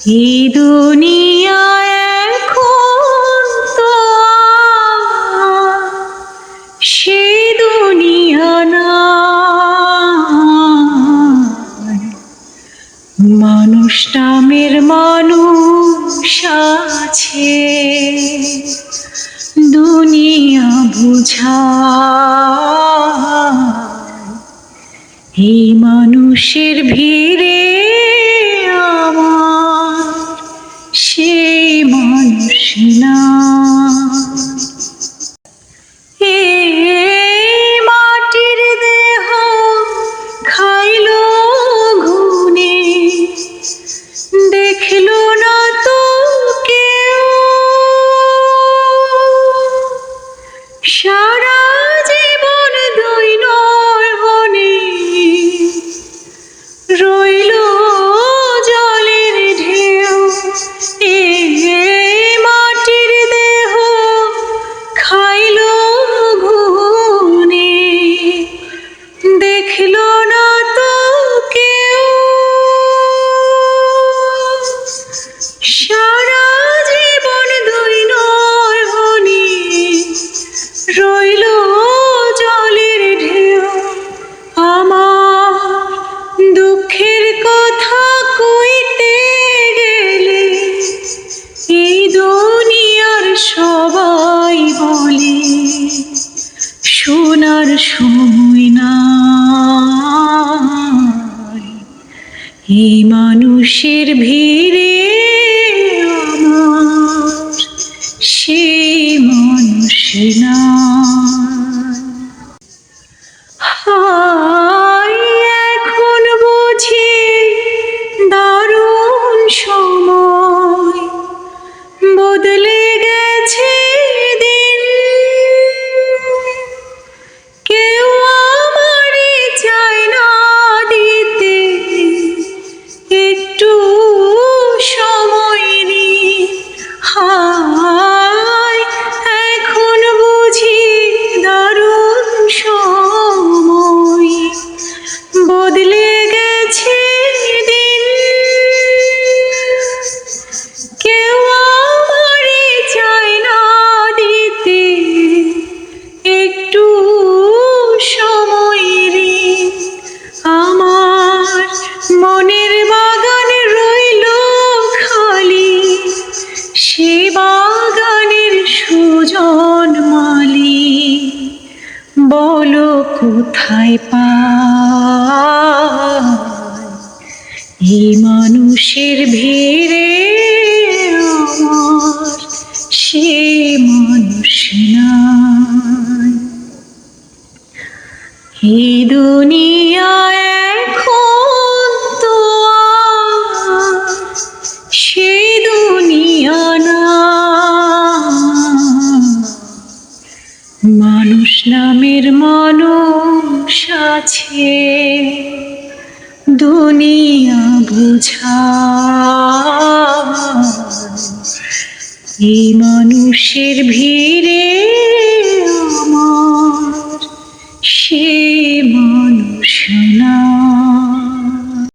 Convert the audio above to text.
এই দুনিয়া তো সে না। মানুষ নামের মানুষ আছে দুনিয়া বুঝা এই মানুষের ভিড়ে শোনার সময় না এই মানুষের ভিড়ে আমার সেই মানুষ না সে বাগানের সুজন মালি বলো কোথায় এই মানুষের ভিড়ে আমার সে মানুষ নাই। এই দুনিয়া এখন নামের মানুষ আছে দুনিয়া বুঝা এই মানুষের ভিড়ে